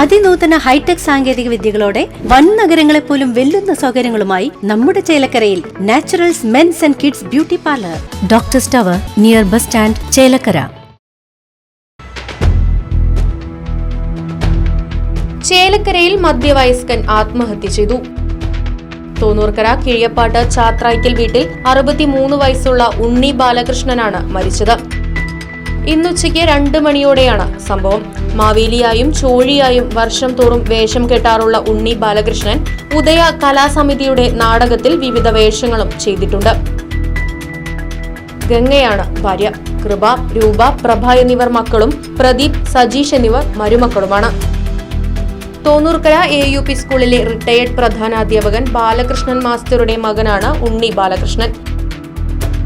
അതിനൂതന hi tech സാങ്കേതിക വിദ്യകളോടെ വൻ നഗരങ്ങളെ പോലും വെല്ലുന്ന സൗകര്യങ്ങളുമായി നമ്മുടെ ചേലക്കരയിൽ Naturals men's and kids beauty parlour. Doctor സ്റ്റവർ near bus stand Chelakkara. ചേലക്കരയിൽ മധ്യവയസ്കൻ ആത്മഹത്യ ചെയ്തു. തോന്നൂർക്കര കിഴിയപ്പാട്ട് ചാത്രായ്ക്കൽ വീട്ടിൽ അറുപത്തിമൂന്ന് വയസ്സുള്ള ഉണ്ണി ബാലകൃഷ്ണനാണ് മരിച്ചത്. ഇന്നുച്ചയ്ക്ക് രണ്ട് മണിയോടെയാണ് സംഭവം. മാവേലിയായും ചോഴിയായും വർഷം തോറും വേഷം കെട്ടാറുള്ള ഉണ്ണി ബാലകൃഷ്ണൻ ഉദയ കലാസമിതിയുടെ നാടകത്തിൽ വിവിധ വേഷങ്ങളും ചെയ്തിട്ടുണ്ട്. ഗംഗയാണ് ഭാര്യ. കൃപ രൂപ പ്രഭ എന്നിവർ മക്കളും പ്രദീപ് സജീഷ് എന്നിവർ മരുമക്കളുമാണ്. തോന്നൂർക്കര എ യു പി സ്കൂളിലെ റിട്ടയേർഡ് പ്രധാനാധ്യാപകൻ ബാലകൃഷ്ണൻ മാസ്റ്ററുടെ മകനാണ് ഉണ്ണി ബാലകൃഷ്ണൻ.